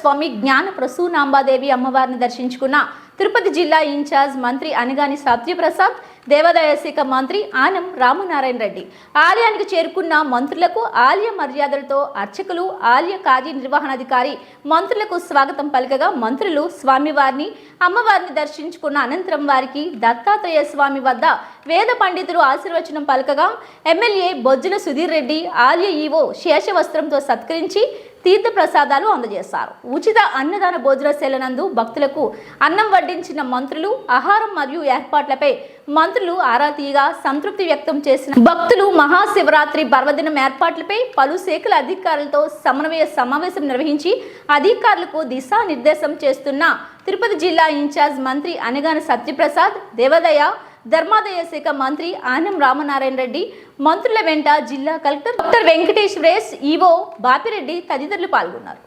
స్వామి జ్ఞాన ప్రసూనాంబాదేవి అమ్మవారిని దర్శించుకున్న తిరుపతి జిల్లా ఇన్ఛార్జ్ మంత్రి అనగాని సత్యప్రసాద్ దేవాదాయ శాఖ మంత్రి ఆనం రామనారాయణ రెడ్డి. ఆలయానికి చేరుకున్న మంత్రులకు ఆలయ మర్యాదలతో అర్చకులు ఆలయ కార్యనిర్వహణాధికారి మంత్రులకు స్వాగతం పలకగా మంత్రులు స్వామివారిని అమ్మవారిని దర్శించుకున్న అనంతరం వారికి దత్తాత్రేయ స్వామి వద్ద వేద పండితులు ఆశీర్వచనం పలకగా ఎమ్మెల్యే బొజ్జుల సుధీర్ రెడ్డి ఆలయ ఈవో శేషవస్త్రంతో సత్కరించి తీర్థ ప్రసాదాలు అందజేశారు. ఉచిత అన్నదాన భోజనశాల నందు భక్తులకు అన్నం వడ్డించిన మంత్రులు ఆహారం మరియు ఏర్పాట్లపై మంత్రులు ఆరా తీయగా సంతృప్తి వ్యక్తం చేసిన భక్తులు మహాశివరాత్రి పర్వదినం ఏర్పాట్లపై పలు శాఖల అధికారులతో సమన్వయ సమావేశం నిర్వహించి అధికారులకు దిశానిర్దేశం చేస్తున్న తిరుపతి జిల్లా ఇన్ఛార్జ్ మంత్రి అనగాన సత్యప్రసాద్ దేవదయ ధర్మాదాయ శాఖ మంత్రి ఆనం రామనారాయణ రెడ్డి మంత్రుల వెంట జిల్లా collector doctor Venkateswaresh EO Bapireddy తదితరులు పాల్గొన్నారు.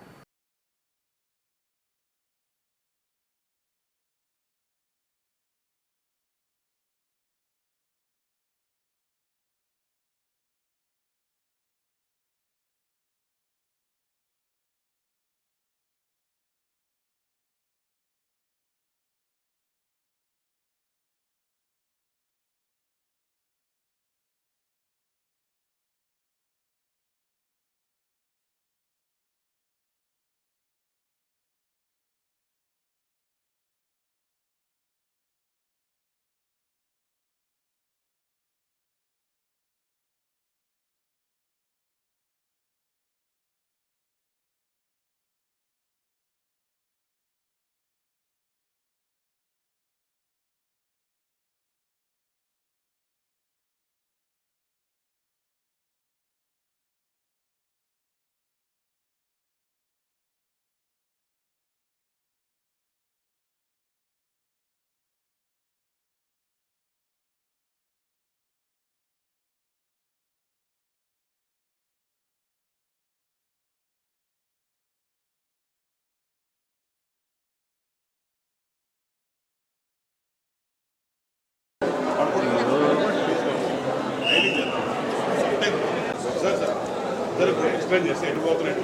ఎక్స్ప్లెయిన్ చేస్తే ఎటు పోతున్నా ఎటు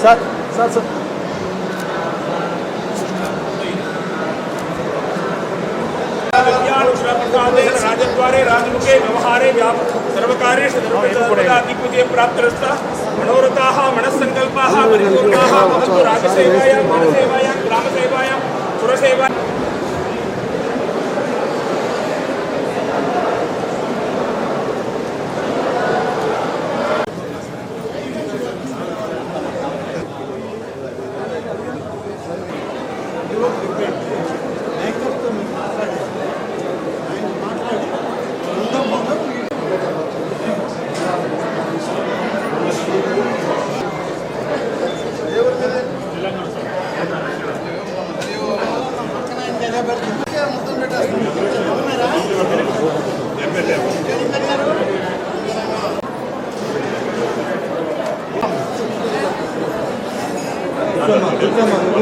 Sat, sat, राजद्वारे राजमुखे व्यवहारे व्याप सर्वकार्येषु धर्मदादिपूजे प्राप्तरस्ता मनोरथाः मनस्सङ्कल्पाः परिपूर्णाः भवन्तु राजसेवायां पुरसेवा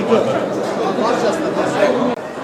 good.